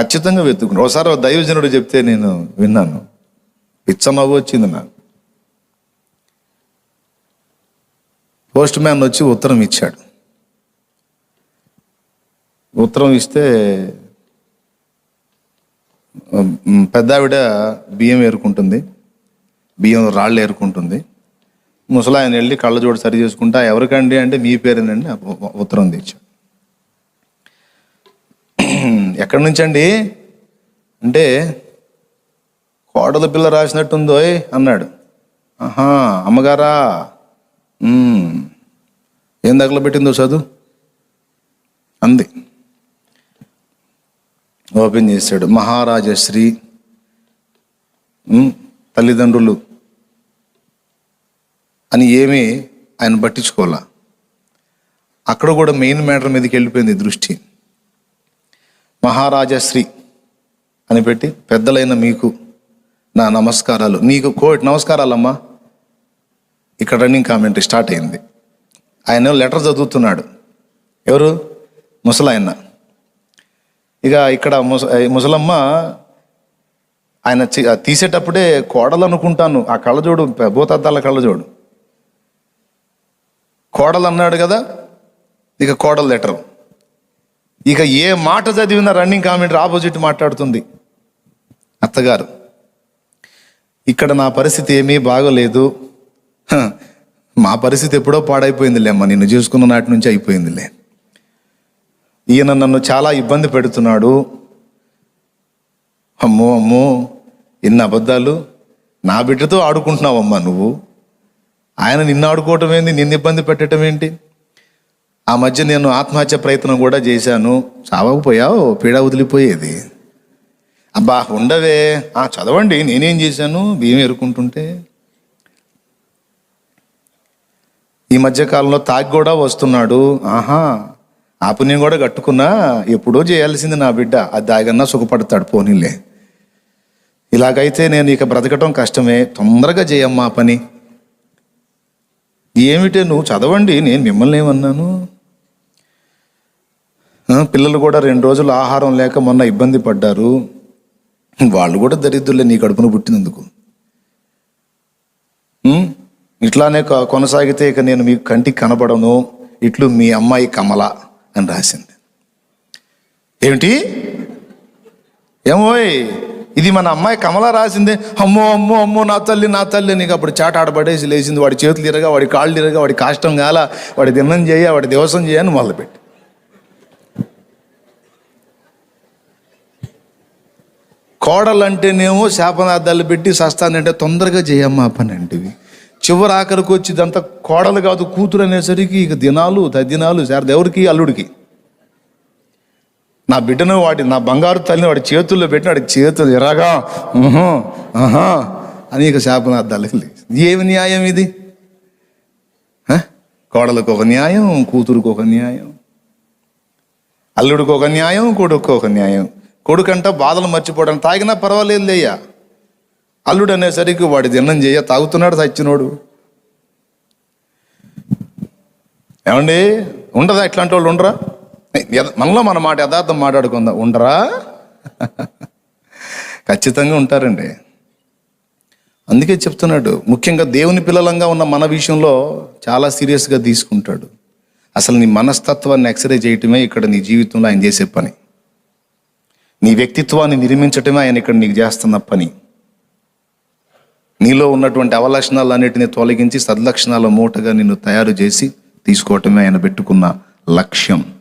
ఖచ్చితంగా వెతుకున్నాను ఒకసారి దైవజనుడు చెప్తే నేను విన్నాను. పిచ్చనవ్వు వచ్చింది నాకు. పోస్ట్ మ్యాన్ వచ్చి ఉత్తరం ఇచ్చాడు. ఉత్తరం ఇస్తే పెద్దావిడ బియ్యం ఏరుకుంటుంది. బియ్యం రాళ్ళు ఏరుకుంటుంది. ముసలాయన వెళ్ళి కళ్ళజోడు సరి చేసుకుంటా ఎవరికండి అంటే మీ పేరేనండి ఉత్తరం తెచ్చాడు. ఎక్కడి నుంచి అండి అంటే కోడల పిల్ల రాసినట్టుందోయ్ అన్నాడు. ఆహా అమ్మగారా. ఏం ఏం తగలబెట్టిందో చదువు? అంది. ఓపెన్ చేశాడు. మహారాజశ్రీ తల్లిదండ్రులు అని ఏమీ ఆయన పట్టించుకోవాలా? అక్కడ కూడా మెయిన్ మ్యాటర్ మీదకి వెళ్ళిపోయింది దృష్టి. మహారాజశ్రీ అని పెట్టి పెద్దలైన మీకు నా నమస్కారాలు. నీకు కోటి నమస్కారాలమ్మా. ఇక్కడ రన్నింగ్ కామెంటరీ స్టార్ట్ అయింది. ఆయన లెటర్ చదువుతున్నాడు. ఎవరు? ముసలాయన. ఇక ఇక్కడ ముస ముసలమ్మ ఆయన తీసేటప్పుడే కోడలు అనుకుంటాను. ఆ కళ్ళజోడు భూతద్దాల కళ్ళజోడు. కోడలు అన్నాడు కదా? ఇక కోడలు లెటర్. ఇక ఏ మాట చదివినా రన్నింగ్ కామెంట్ ఆపోజిట్ మాట్లాడుతుంది. అత్తగారు ఇక్కడ నా పరిస్థితి ఏమీ బాగోలేదు. మా పరిస్థితి ఎప్పుడో పాడైపోయిందిలే అమ్మ నిన్ను చూసుకున్న నాటి నుంచి అయిపోయిందిలే. ఈయన నన్ను చాలా ఇబ్బంది పెడుతున్నాడు. అమ్మో అమ్మో ఎన్ని అబద్ధాలు. నా బిడ్డతో ఆడుకుంటున్నావమ్మా నువ్వు. ఆయన నిన్ను ఆడుకోవటం ఏంది? నిన్ను ఇబ్బంది పెట్టడం ఏంటి? ఆ మధ్య నేను ఆత్మహత్య ప్రయత్నం కూడా చేశాను. చావకపోయావు పీడ వదిలిపోయేది. అబ్బా ఉండవే. ఆ చదవండి నేనేం చేశాను? బియ్యం ఎరుకుంటుంటే. ఈ మధ్య కాలంలో తాగి కూడా వస్తున్నాడు. ఆహా ఆ పుణ్యం కూడా కట్టుకున్నా ఎప్పుడో చేయాల్సింది నా బిడ్డ. అది దాగన్నా సుఖపడతాడు పోనీలే. ఇలాగైతే నేను ఇక బ్రతకటం కష్టమే. తొందరగా చేయమ్మా పని. ఏమిటే నువ్వు చదవండి నేను మిమ్మల్ని ఏమన్నాను? పిల్లలు కూడా రెండు రోజులు ఆహారం లేక మొన్న ఇబ్బంది పడ్డారు. వాళ్ళు కూడా దరిద్రులే నీ కడుపును పుట్టినందుకు. ఇట్లానే కొనసాగితే ఇక నేను మీకు కంటికి కనబడను. ఇట్లు మీ అమ్మాయి కమల అని రాసింది. ఏమిటి? ఏమోయ్ ఇది మన అమ్మాయి కమల రాసిందే. అమ్మో అమ్మో అమ్మో నా తల్లి నా తల్లి నీకు అప్పుడు చాట ఆడబడేసి లేచింది. వాడి చేతులు ఇరగా వాడి కాళ్ళు ఇరగా వాడి కాష్టం కాల వాడి దిన్నం చేయ వాడి దివసం చేయని మొదలుపెట్టి. కోడలంటేనేమో శాపనార్థాలు పెట్టి సస్తానంటే తొందరగా చేయమ్మా పనంటివి పని అంటివి. చివరి ఆఖరికి వచ్చి ఇదంతా కోడలు కాదు కూతురు అనేసరికి ఇక దినాలు తద్దినాలు సార్ ఎవరికి? అల్లుడికి. నా బిడ్డను వాడి నా బంగారు తల్లిని వాడి చేతుల్లో పెట్టిన వాడి చేతులు ఎరగా ఉహు, ఆహా అని ఇక శాపనార్థాలు ఏమి న్యాయం ఇది? కోడలకు ఒక న్యాయం కూతురుకు ఒక న్యాయం అల్లుడికి ఒక న్యాయం కొడుకు ఒక న్యాయం. కొడుకంట బాధలు మర్చిపోవడం తాగినా పర్వాలేదు లేయ్యా అల్లుడు అనేసరికి వాడి దినం చేయ తాగుతున్నాడు సచ్చినోడు. ఏమండి? ఉండదా ఇట్లాంటి వాళ్ళు ఉండరా? మనలో మన మాట యథార్థం మాట్లాడుకుందాం. ఉండరా? ఖచ్చితంగా ఉంటారండి. అందుకే చెప్తున్నాడు ముఖ్యంగా దేవుని పిల్లలంగా ఉన్న మన విషయంలో చాలా సీరియస్గా తీసుకుంటాడు. అసలు నీ మనస్తత్వాన్ని ఎక్స్రే చేయటమే ఇక్కడ నీ జీవితంలో ఆయన చేసే పని. నీ వ్యక్తిత్వాన్ని నిర్మించటమే ఆయన ఇక్కడ నీకు చేస్తున్న పని. నీలో ఉన్నటువంటి అవలక్షణాలన్నిటిని తొలగించి సద్లక్షణాల మూటగా నిన్ను తయారు చేసి తీసుకోవటమే ఆయన పెట్టుకున్న లక్ష్యం.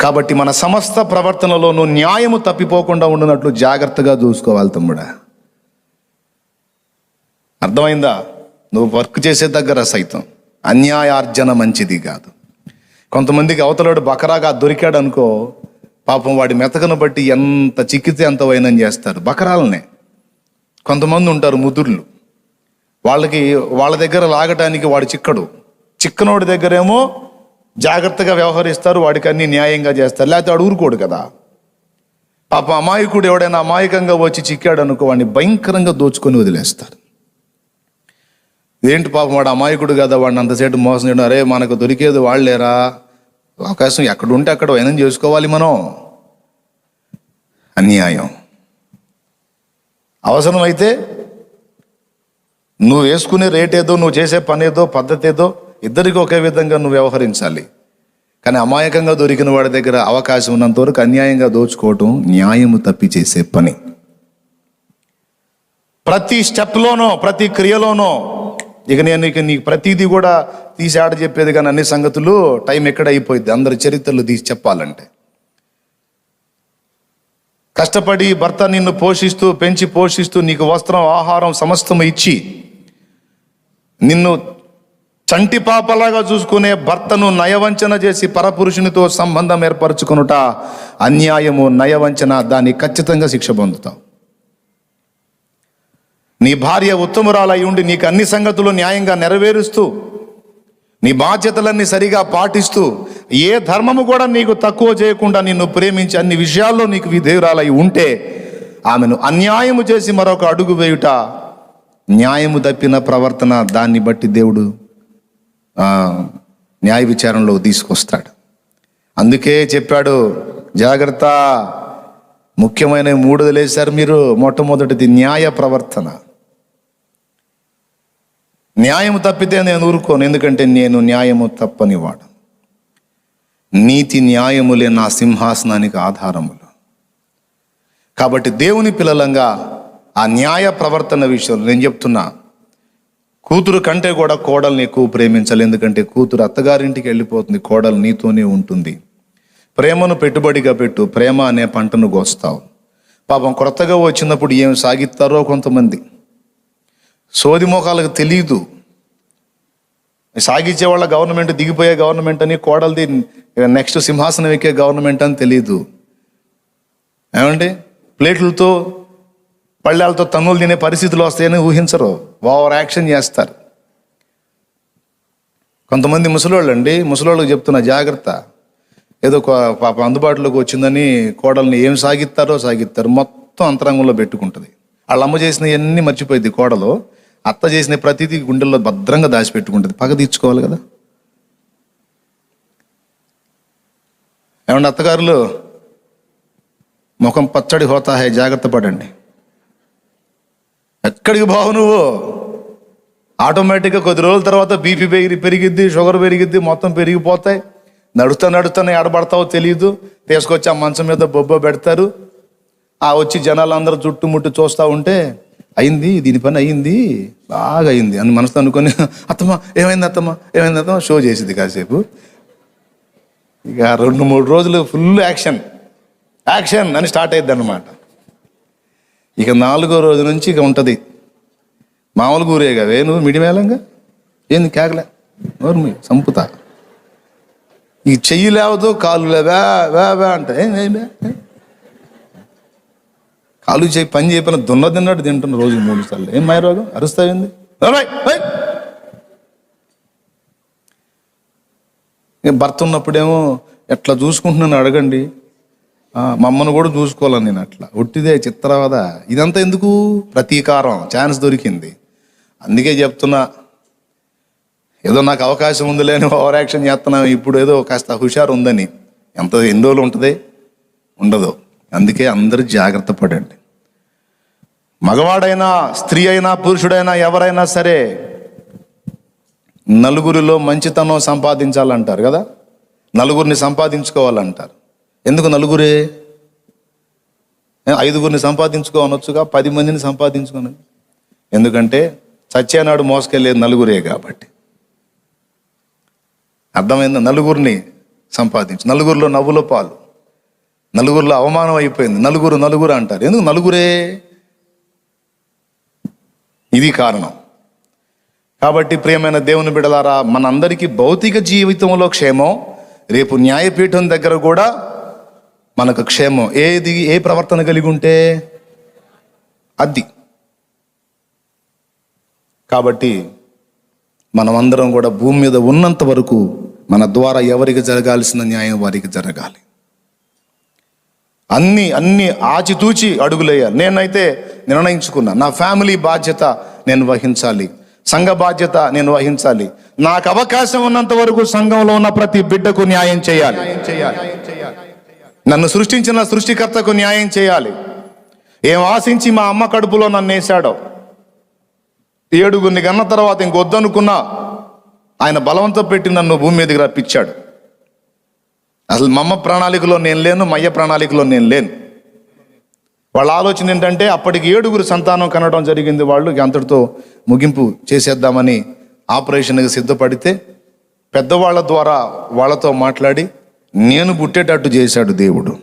కాబట్టి మన సమస్త ప్రవర్తనలోనూ న్యాయము తప్పిపోకుండా ఉండినట్లు జాగ్రత్తగా చూసుకోవాలి తమ్ముడా. అర్థమైందా? నువ్వు వర్క్ చేసే దగ్గర సైతం అన్యాయార్జన మంచిది కాదు. కొంతమందికి అవతలాడు బకరాగా దొరికాడు అనుకో పాపం వాడి మెతకను బట్టి ఎంత చిక్కితే అంత వైనం చేస్తారు. బకరాలనే. కొంతమంది ఉంటారు ముదుర్లు. వాళ్ళకి వాళ్ళ దగ్గర లాగటానికి వాడు చిక్కడు. చిక్కనోడి దగ్గరేమో జాగ్రత్తగా వ్యవహరిస్తారు వాడికి అన్ని న్యాయంగా చేస్తారు. లేకపోతే వాడు ఊరుకోడు కదా. పాప అమాయకుడు ఎవడైనా అమాయకంగా వచ్చి చిక్కాడు అనుకో వాడిని భయంకరంగా దోచుకొని వదిలేస్తారు. ఏంటి పాపం వాడు అమాయకుడు కదా వాడిని అంతసేపు మోసం చేయడం? అరే మనకు దొరికేది వాళ్ళేరా? అవకాశం ఎక్కడ ఉంటే అక్కడ వైనం చేసుకోవాలి మనం. అన్యాయం. అవసరమైతే నువ్వు వేసుకునే రేట్ ఏదో నువ్వు చేసే పని ఏదో పద్ధతి ఏదో ఇద్దరికి ఒకే విధంగా నువ్వు వ్యవహరించాలి. కానీ అమాయకంగా దొరికిన వాడి దగ్గర అవకాశం ఉన్నంతవరకు అన్యాయంగా దోచుకోవటం న్యాయము తప్పి చేసే పని. ప్రతి స్టెప్లోనో ప్రతి క్రియలోనో ఇక నేను ఇక నీకు ప్రతిదీ కూడా తీసి ఆడ చెప్పేది కానీ అన్ని సంగతులు టైం ఎక్కడ అయిపోయింది అందరి చరిత్రలు తీసి చెప్పాలంటే. కష్టపడి భర్త నిన్ను పోషిస్తూ పెంచి పోషిస్తూ నీకు వస్త్రం ఆహారం సమస్తము ఇచ్చి నిన్ను చంటి పాపలాగా చూసుకునే భర్తను నయవంచన చేసి పరపురుషునితో సంబంధం ఏర్పరచుకునుట అన్యాయము నయవంచన దాన్ని ఖచ్చితంగా శిక్ష పొందుతాం. నీ భార్య ఉత్తమురాలై ఉండి నీకు అన్ని సంగతులు న్యాయంగా నెరవేరుస్తూ నీ బాధ్యతలన్నీ సరిగా పాటిస్తూ ఏ ధర్మము కూడా నీకు తక్కువ చేయకుండా నిన్ను ప్రేమించి అన్ని విషయాల్లో నీకు విధేయురాలై ఉంటే ఆమెను అన్యాయము చేసి మరొక అడుగు వేయుట న్యాయము తప్పిన ప్రవర్తన దాన్ని బట్టి దేవుడు న్యాయ విచారణలో తీసుకొస్తాడు. అందుకే చెప్పాడు జాగ్రత్త ముఖ్యమైన మూడు వదిలేశారు మీరు మొట్టమొదటిది న్యాయ ప్రవర్తన. న్యాయము తప్పితే నేను ఊరుకోను ఎందుకంటే నేను న్యాయము తప్పనివాడు. నీతి న్యాయములే నా సింహాసనానికి ఆధారములు. కాబట్టి దేవుని పిల్లలంగా ఆ న్యాయ ప్రవర్తన విషయంలో నేను చెప్తున్నా కూతురు కంటే కూడా కోడల్ని ఎక్కువ ప్రేమించాలి ఎందుకంటే కూతురు అత్తగారింటికి వెళ్ళిపోతుంది కోడలు నీతోనే ఉంటుంది. ప్రేమను పెట్టుబడిగా పెట్టు ప్రేమ అనే పంటను కోస్తావు. పాపం కొత్తగా వచ్చినప్పుడు ఏమి సాగిస్తారో కొంతమంది. సోది మోకాలకు తెలియదు సాగించే వాళ్ళ గవర్నమెంట్ దిగిపోయే గవర్నమెంట్ అని కోడలది నెక్స్ట్ సింహాసనం ఎక్కే గవర్నమెంట్ అని తెలియదు ఏమండి? ప్లేట్లతో పళ్ళాలతో తన్నులు తినే పరిస్థితులు వస్తాయని ఊహించరు. ఓవర్ యాక్షన్ చేస్తారు. కొంతమంది ముసలోళ్ళు అండి ముసలోళ్ళకి చెప్తున్న జాగ్రత్త. ఏదో పాప అందుబాటులోకి వచ్చిందని కోడల్ని ఏం సాగిస్తారో సాగిస్తారు. మొత్తం అంతరంగంలో పెట్టుకుంటుంది. వాళ్ళ అమ్మ చేసిన ఎన్ని మర్చిపోయింది కోడలు. అత్త చేసిన ప్రతిదీ గుండెల్లో భద్రంగా దాచిపెట్టుకుంటుంది. పగ తీర్చుకోవాలి కదా. ఏమండి అత్తగారులు? ముఖం పచ్చడి హోతా హే జాగ్రత్త పడండి. ఎక్కడికి బావు నువ్వు? ఆటోమేటిక్గా కొద్ది రోజుల తర్వాత బీపీ పెరిగి పెరిగిద్ది షుగర్ పెరిగిద్ది మొత్తం పెరిగిపోతాయి. నడుస్తా నడుస్తానే ఎడబడతావో తెలియదు తీసుకొచ్చి ఆ మంచం మీద బొబ్బ పెడతారు. ఆ వచ్చి జనాలు అందరూ చుట్టుముట్టు చూస్తూ ఉంటే అయింది దీని పని అయింది బాగా అయింది. అని మనసుతో అనుకొని అత్తమ్మ ఏమైంది అత్తమ్మ ఏమైంది అత్తమ్మ? షో చేసింది కాసేపు. ఇక రెండు మూడు రోజులు ఫుల్ యాక్షన్ యాక్షన్ అని స్టార్ట్ అయ్యిద్ది అనమాట ఇక నాలుగో రోజు నుంచి ఇక ఉంటుంది. మామూలు కూరేగా వే నువ్వు? మిడిమేళంగా? ఏంది కేకలే? నోరు మీ సంపుతా ఈ చెయ్యి లేవదు కాళ్ళు లేవా వే వే అంటే. ఏం ఏం? కాలు చేయి పని చేయపన దున్న తిన్నట్టు తింటున్న రోజు మూడు సార్లు. ఏం మాయ రోగం? అరుస్తాయింది భర్త ఉన్నప్పుడేమో ఎట్లా చూసుకుంటున్నాను అడగండి. ఆ, మా అమ్మను కూడా చూసుకోవాలని నేను అట్లా. ఒట్టిదే చిత్రవద ఇదంతా ఎందుకు? ప్రతీకారం. ఛాన్స్ దొరికింది. అందుకే చెప్తున్నా. ఏదో నాకు అవకాశం ఉందిలే అని ఓవర్ యాక్షన్ చేస్తున్నా ఇప్పుడు ఏదో కాస్త హుషారు ఉందని. ఎంత ఎన్ని రోజులు ఉంటుంది? ఉండదు. అందుకే అందరూ జాగ్రత్త పడండి. మగవాడైనా స్త్రీ అయినా పురుషుడైనా ఎవరైనా సరే నలుగురిలో మంచితనం సంపాదించాలంటారు కదా? నలుగురిని సంపాదించుకోవాలంటారు. ఎందుకు నలుగురే? ఐదుగురిని సంపాదించుకోవనొచ్చుగా పది మందిని సంపాదించుకోను. ఎందుకంటే చచ్చేనాడు మోసుకెళ్ళేది నలుగురే కాబట్టి. అర్థమైంది? నలుగురిని సంపాదించు. నలుగురిలో నవ్వుల పాలు. నలుగురిలో అవమానం అయిపోయింది. నలుగురు నలుగురు అంటారు. ఎందుకు నలుగురే? ఇది కారణం. కాబట్టి ప్రియమైన దేవుని బిడలారా మనందరికీ భౌతిక జీవితంలో క్షేమం రేపు న్యాయపీఠం దగ్గర కూడా మనకు క్షేమం. ఏది ఏ ప్రవర్తన కలిగి ఉంటే అది. కాబట్టి మనమందరం కూడా భూమి మీద ఉన్నంత వరకు మన ద్వారా ఎవరికి జరగాల్సిన న్యాయం వారికి జరగాలి. అన్ని అన్ని ఆచితూచి అడుగులయ్యారు నేనైతే నిర్ణయించుకున్నా. నా ఫ్యామిలీ బాధ్యత నేను వహించాలి. సంఘ బాధ్యత నేను వహించాలి. నాకు అవకాశం ఉన్నంత వరకు సంఘంలో ఉన్న ప్రతి బిడ్డకు న్యాయం చేయాలి. నన్ను సృష్టించిన సృష్టికర్తకు న్యాయం చేయాలి. ఏం ఆశించి మా అమ్మ కడుపులో నన్ను వేశాడో? ఏడుగురిని కన్న తర్వాత ఇంకొద్దనుకున్నా ఆయన బలవంతం పెట్టి నన్ను భూమి మీదకి రప్పించాడు. అసలు మా అమ్మ ప్రణాళికలో నేను లేను మయ్య ప్రణాళికలో నేను లేను. వాళ్ళ ఆలోచన ఏంటంటే అప్పటికి ఏడుగురు సంతానం కనడం జరిగింది. వాళ్ళు అంతటితో ముగింపు చేసేద్దామని ఆపరేషన్కి సిద్ధపడితే పెద్దవాళ్ళ ద్వారా వాళ్ళతో మాట్లాడి నేను పుట్టేటట్టు చేశాడు దేవుడు.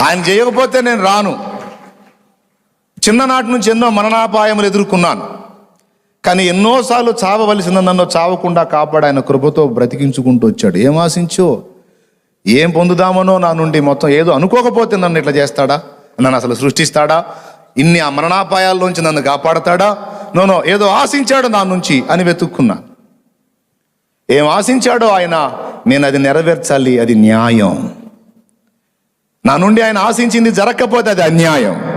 ఆయన చేయకపోతే నేను రాను. చిన్ననాటి నుంచి ఎన్నో మరణాపాయములు ఎదుర్కొన్నాను. కానీ ఎన్నోసార్లు చావవలసిన నన్ను చావకుండా కాపాడు ఆయన కృపతో బ్రతికించుకుంటూ వచ్చాడు. ఏం ఆశించో? ఏం పొందుదామనో నా నుండి మొత్తం ఏదో అనుకోకపోతే నన్ను ఇట్లా చేస్తాడా? నన్ను అసలు సృష్టిస్తాడా? ఇన్ని ఆ మరణాపాయాల్లోంచి నన్ను కాపాడతాడా? నోనో ఏదో ఆశించాడు నా నుంచి అని వెతుక్కున్నా. ఏం ఆశించాడో ఆయన నేను అది నెరవేర్చాలి అది న్యాయం. నా నుండి ఆయన ఆశించింది జరగకపోతే అది అన్యాయం.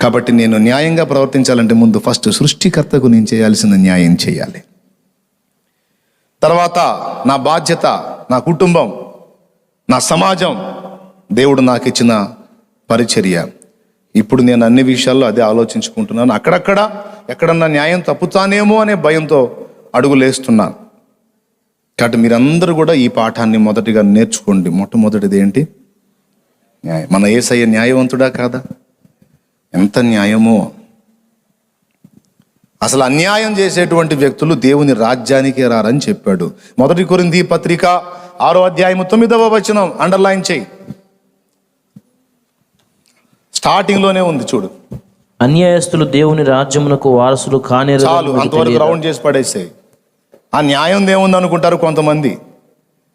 కాబట్టి నేను న్యాయంగా ప్రవర్తించాలంటే ముందు ఫస్ట్ సృష్టికర్తకు నేను చేయాల్సిన న్యాయం చేయాలి. తర్వాత నా బాధ్యత నా కుటుంబం నా సమాజం దేవుడు నాకు ఇచ్చిన పరిచర్య. ఇప్పుడు నేను అన్ని విషయాల్లో అదే ఆలోచించుకుంటున్నాను. అక్కడక్కడ ఎక్కడన్నా న్యాయం తప్పుతానేమో అనే భయంతో అడుగులేస్తున్నాను కాబట్టి మీరందరూ కూడా ఈ పాఠాన్ని మొదటిగా నేర్చుకోండి. మొట్టమొదటిది ఏంటి? న్యాయం. మన ఏసయ్య న్యాయవంతుడా కాదా? ఎంత న్యాయమో. అసలు అన్యాయం చేసేటువంటి వ్యక్తులు దేవుని రాజ్యానికి రారని చెప్పాడు. మొదటి కొరింది పత్రిక ఆరో అధ్యాయము తొమ్మిదవ వచనం. అండర్లైన్ చేయి. స్టార్టింగ్లోనే ఉంది చూడు. అన్యాయస్తులు దేవుని రాజ్యమునకు వారసులు కానేరు చాలు అంతవరకు రౌండ్ చేసి పడేసాయి. ఆ న్యాయం ఏముంది అనుకుంటారు కొంతమంది?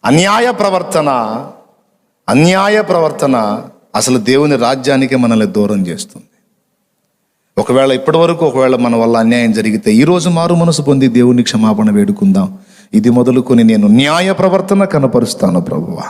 అన్యాయ ప్రవర్తన అన్యాయ ప్రవర్తన అసలు దేవుని రాజ్యానికే మనల్ని దూరం చేస్తుంది. ఒకవేళ ఇప్పటి వరకు ఒకవేళ మన వల్ల అన్యాయం జరిగితే ఈరోజు మారు మనసు పొంది దేవుని క్షమాపణ వేడుకుందాం. ఇది మొదలుకొని నేను న్యాయ ప్రవర్తన కనపరుస్తాను ప్రభువా.